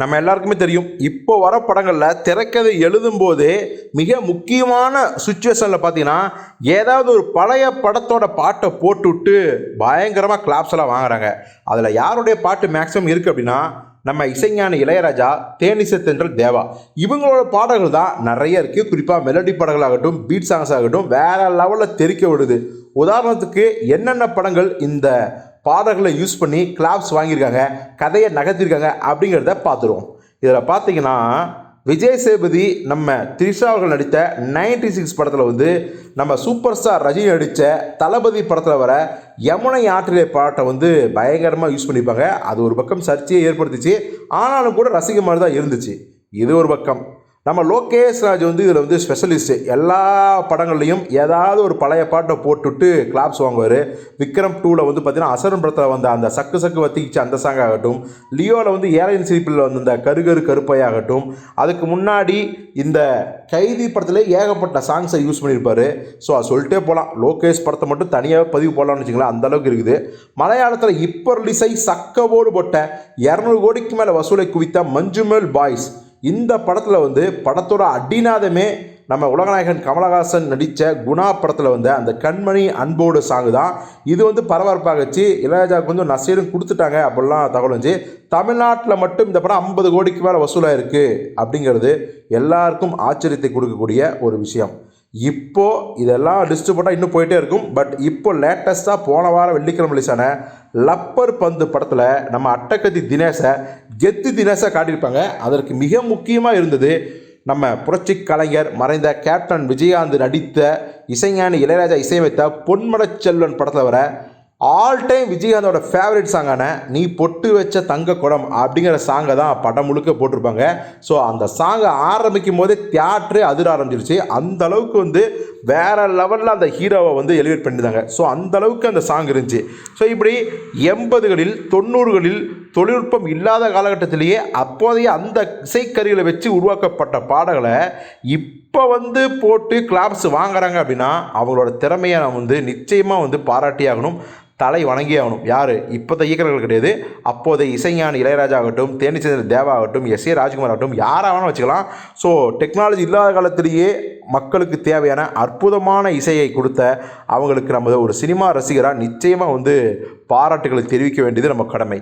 நம்ம எல்லாருக்குமே தெரியும் இப்போ வர படங்களில் திரைக்கதை எழுதும்போது மிக முக்கியமான சுச்சுவேஷனில் பார்த்தீங்கன்னா ஏதாவது ஒரு பழைய படத்தோட பாட்டை போட்டுவிட்டு பயங்கரமாக கிளாப்ஸ் எல்லாம் வாங்குறாங்க. அதில் யாருடைய பாட்டு மேக்ஸிமம் இருக்குது அப்படின்னா நம்ம இசைஞானி இளையராஜா தேனிசை தென்றல் தேவா. இவங்களோட பாடல்கள் தான் நிறைய இருக்குது குறிப்பாக மெலடி பாடல்களாகட்டும் பீட் சாங்ஸ் ஆகட்டும் வேற லெவலில் தெரிக்க விடுது. உதாரணத்துக்கு என்னென்ன படங்கள் இந்த பாடல்களை யூஸ் பண்ணி கிளாப்ஸ் வாங்கியிருக்காங்க கதையை நகர்த்திருக்காங்க அப்படிங்கிறத பார்த்துருவோம். இதில் பார்த்தீங்கன்னா விஜய் சேபதி நம்ம த்ரிஷா அவர்கள் நடித்த நைன்டி சிக்ஸ் படத்தில் வந்து நம்ம சூப்பர் ஸ்டார் ரஜினி நடித்த தளபதி படத்தில் வர யமுனை ஆற்றிலே பாட்டை வந்து பயங்கரமாக யூஸ் பண்ணியிருப்பாங்க. அது ஒரு பக்கம் சர்ச்சையை ஏற்படுத்திச்சு. ஆனாலும் கூட ரசிக மாதிரி தான் இருந்துச்சு. இது ஒரு பக்கம். நம்ம லோகேஷ் ராஜ் வந்து இதில் வந்து ஸ்பெஷலிஸ்ட்டு எல்லா படங்கள்லையும் ஏதாவது ஒரு பழைய பாட்டை போட்டுவிட்டு கிளாப்ஸ் வாங்குவார். விக்ரம் டூவில் வந்து பார்த்தீங்கன்னா அசரன் படத்தில் வந்த அந்த சக்கு சக்கு வத்திக்கிச்சு அந்த சாங் ஆகட்டும். லியோவில் வந்து ஏழையின் சிரிப்பில் வந்த இந்த கருகரு கருப்பையாகட்டும் அதுக்கு முன்னாடி இந்த கைதி படத்தில் ஏகப்பட்ட சாங்ஸை யூஸ் பண்ணியிருப்பார் ஸோ அது சொல்லிட்டே போகலாம் லோகேஷ் படத்தை மட்டும் தனியாக பதிவு போடலாம்னு வச்சுங்களேன் அந்த அளவுக்கு இருக்குது. மலையாளத்தில் இப்போ ரிலீஸை சக்கவோடு போட்ட இரநூறு கோடிக்கு மேலே வசூலை குவித்த மஞ்சுமேல் பாய்ஸ். இந்த படத்தில் வந்து படத்தோட அடிநாதமே நம்ம உலகநாயகன் கமலஹாசன் நடித்த குணா படத்தில் வந்த அந்த கண்மணி அன்போடு சாங் தான். இது வந்து பரபரப்பாகச்சு இளையராஜாவுக்கு வந்து நசீரும் கொடுத்துட்டாங்க அப்படிலாம் தகவல் தமிழ்நாட்டில் மட்டும் இந்த படம் ஐம்பது கோடிக்கு மேலே வசூலாக இருக்குது அப்படிங்கிறது எல்லாருக்கும் ஆச்சரியத்தை கொடுக்கக்கூடிய ஒரு விஷயம். இப்போது இதெல்லாம் லிஸ்ட்டு போட்டால் இன்னும் போயிட்டே இருக்கும். பட் இப்போ லேட்டஸ்ட்டாக போன வாரம் வெள்ளிக்கிழமை ரிலீஸான லப்பர் பந்து படத்தில் நம்ம அட்டக்கத்தி தினேஷை கெத்து தினேஷை காட்டியிருப்பாங்க. அதற்கு மிக முக்கியமாக இருந்தது நம்ம புரட்சி கலைஞர் மறைந்த கேப்டன் விஜயகாந்த் நடித்த இசைஞானி இளையராஜா இசையமைத்த பொன்மடச்செல்வன் படத்தில் வர ஆல் டைம் விஜயகாந்தோட ஃபேவரட் சாங்கான நீ பொட்டு வச்ச தங்க குடம் அப்படிங்கிற சாங்கை தான் படம் முழுக்க போட்டிருப்பாங்க. ஸோ அந்த சாங்கை ஆரம்பிக்கும் போதே தியேட்ரு அதிர ஆரம்பிச்சிருச்சு. அந்த அளவுக்கு வந்து வேற லெவலில் அந்த ஹீரோவை வந்து எலிவேட் பண்ணியிருந்தாங்க ஸோ அந்த அளவுக்கு அந்த சாங் இருந்துச்சு. ஸோ இப்படி எண்பதுகளில் தொண்ணூறுகளில் தொழில்நுட்பம் இல்லாத காலகட்டத்திலேயே அப்போதைய அந்த இசைக்கருவிகளை வச்சு உருவாக்கப்பட்ட பாடல்களை இப்போ வந்து போட்டு கிளாப்ஸ் வாங்குறாங்க அப்படின்னா அவங்களோட திறமையை நான் வந்து நிச்சயமாக வந்து பாராட்டியாகணும். தலை வணங்கி ஆகணும் யார்? இப்போதைய இயக்குநர்கள் கிடையாது. அப்போதைய இசைஞானி இளையராஜா ஆகட்டும் தேனிச்சந்திர தேவா ஆகட்டும் எஸ் ஏ ராஜ்குமார் ஆகட்டும் யாராக வச்சுக்கலாம். ஸோ டெக்னாலஜி இல்லாத காலத்திலேயே மக்களுக்கு தேவையான அற்புதமான இசையை கொடுத்த அவங்களுக்கு நமது ஒரு சினிமா ரசிகராக நிச்சயமாக வந்து பாராட்டுகளை தெரிவிக்க வேண்டியது நம்ம கடமை.